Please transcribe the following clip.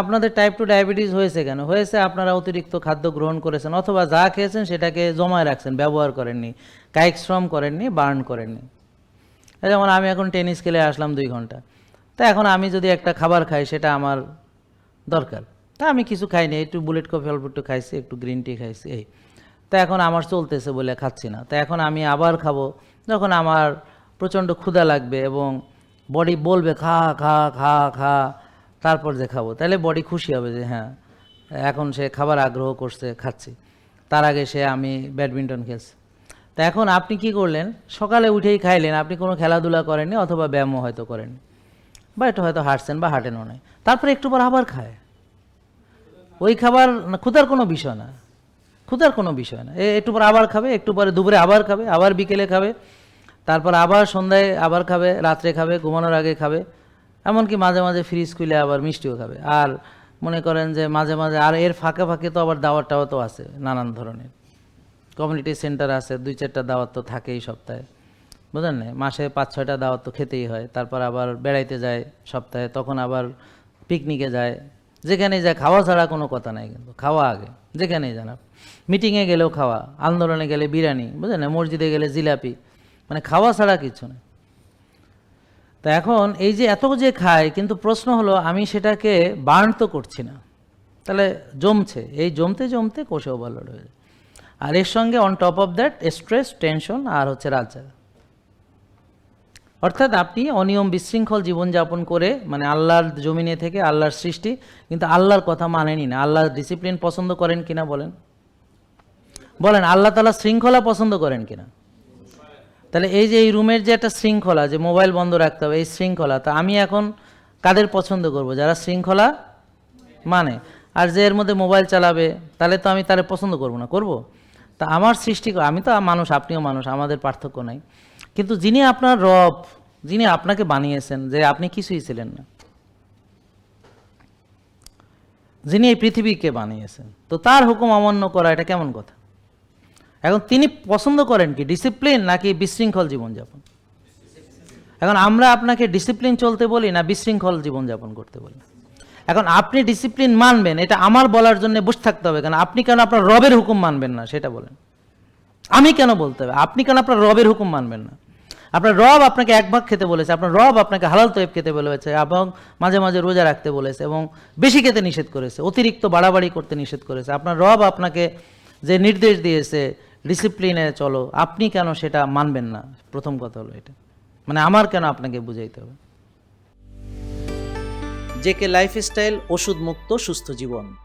আপনাদের type two diabetes হয়েছে কেন? হয়েছে আপনারা অতিরিক্ত খাদ্য গ্রহণ করেছেন অথবা যা খেয়েছেন সেটাকে জমায় রাখছেন, ব্যবহার করেননি, কায়িক শ্রম করেননি, বার্ন করেননি। যেমন আমি এখন টেনিস খেলে আসলাম দুই ঘণ্টা। তা এখন আমি যদি একটা খাবার খাই সেটা আমার দরকার। তা আমি কিছু খাইনি, একটু বুলেট কফি অল্প একটু খাইছি, একটু গ্রিন টি খাইছি, এই। তা এখন আমার চলতেছে বলে খাচ্ছি না। তা এখন আমি আবার খাব, যখন আমার প্রচণ্ড ক্ষুধা লাগবে এবং বডি বলবে খা খা খা খা তারপর যে খাব তাহলে বডি খুশি হবে যে হ্যাঁ এখন সে খাবার আগ্রহ করছে, খাচ্ছি। তার আগে সে আমি ব্যাডমিন্টন খেলছি। তা এখন আপনি কি করলেন? সকালে উঠেই খাইলেন, আপনি কোনো খেলাধুলা করেননি অথবা ব্যায়ামও হয়তো করেননি। বা একটু হয়তো হাঁটছেন বা হাঁটেনও নাই তারপরে একটু পর আবার খায়। ওই খাবার ক্ষুধার কোনো বিষয় না। ক্ষুধার কোনো বিষয় না। একটু পর আবার খাবে, একটু পরে দুপুরে আবার খাবে, আবার বিকেলে খাবে। তারপর আবার সন্ধ্যায় আবার খাবে, রাত্রে খাবে, ঘুমানোর আগে খাবে। এমনকি মাঝে মাঝে ফ্রিজ খুলে আবার মিষ্টিও খাবে। আর মনে করেন যে মাঝে মাঝে আর এর ফাঁকে ফাঁকে তো আবার দাওয়াত টাওয়াত তো আছে নানান ধরনের। কমিউনিটি সেন্টার আছে, দুই চারটা দাওয়াত তো থাকেই সপ্তাহে। বুঝলেন না? মাসে পাঁচ ছয়টা দাওয়াত তো খেতেই হয়। তারপর আবার বেড়াইতে যায় সপ্তাহে, তখন আবার পিকনিকে যায়। যেখানেই যায়, খাওয়া ছাড়া কোনো কথা নাই কিন্তু। খাওয়া আগে, যেখানেই জানা মিটিংয়ে গেলেও খাওয়া, আন্দোলনে গেলে বিরিয়ানি, বুঝলেন না? মসজিদে গেলে জিলাপি। মানে খাওয়া ছাড়া কিছু নেই। তা এখন এই যে এত যে খায়, কিন্তু প্রশ্ন হলো, আমি সেটাকে বার্ন তো করছি না। তাহলে জমছে, এই জমতে জমতে কোষে ওভারলোড যায়। আর এর সঙ্গে on top of that stress tension আর হচ্ছে রাজা অর্থাৎ আপনি অনিয়ম বিশৃঙ্খল জীবনযাপন করে মানে আল্লাহর জমিনে থেকে আল্লাহর সৃষ্টি, কিন্তু আল্লাহর কথা মানেনি না। আল্লাহর ডিসিপ্লিন পছন্দ করেন কিনা বলেন? বলেন, আল্লাহ তালা শৃঙ্খলা পছন্দ করেন কিনা? তাহলে এই যে এই রুমের যে একটা শৃঙ্খলা, যে মোবাইল বন্ধ রাখতে হবে, এই শৃঙ্খলা, তা আমি এখন কাদের পছন্দ করব? যারা শৃঙ্খলা মানে। আর যে এর মধ্যে মোবাইল চালাবে, তাহলে তো আমি তারে পছন্দ করব না। করব? তা আমার সৃষ্টি আমি তো মানুষ, আপনিও মানুষ, আমাদের পার্থক্য নাই। কিন্তু যিনি আপনার রব, যিনি আপনাকে বানিয়েছেন, যে আপনি কিছুই ছিলেন না। যিনি এই পৃথিবীকে বানিয়েছেন। তো তার হুকুম অমান্য করা, এটা কেমন কথা? এখন তিনি পছন্দ করেন কি? ডিসিপ্লিন নাকি বিশৃঙ্খল জীবনযাপন? এখন আমরা আপনাকে ডিসিপ্লিন চলতে বলি না বিশৃঙ্খল জীবনযাপন করতে বলি? এখন আপনি ডিসিপ্লিন মানবেন, এটা আমার বলার জন্য বসে থাকতে হবে। কেন আপনি কেন আপনার রবের হুকুম মানবেন না, সেটা বলেন। আমি কেন বলতে হবে? আপনি কেন আপনার রবের হুকুম মানবেন না? আপনার রব আপনাকে এক ভাগ খেতে বলেছে, আপনার রব আপনাকে হালাল তৈব খেতে বলেছে এবং মাঝে মাঝে রোজা রাখতে বলেছে এবং বেশি খেতে নিষেধ করেছে, অতিরিক্ত বাড়াবাড়ি করতে নিষেধ করেছে। আপনার রব আপনাকে যে নির্দেশ দিয়েছে ডিসিপ্লিনে চলো। আপনি কেন সেটা মানবেন না? প্রথম কথা হলো এটা। মানে আমার কেন আপনাকে বুঝাইতে হবে? জেকে লাইফস্টাইল ওষুধ মুক্ত সুস্থ জীবন।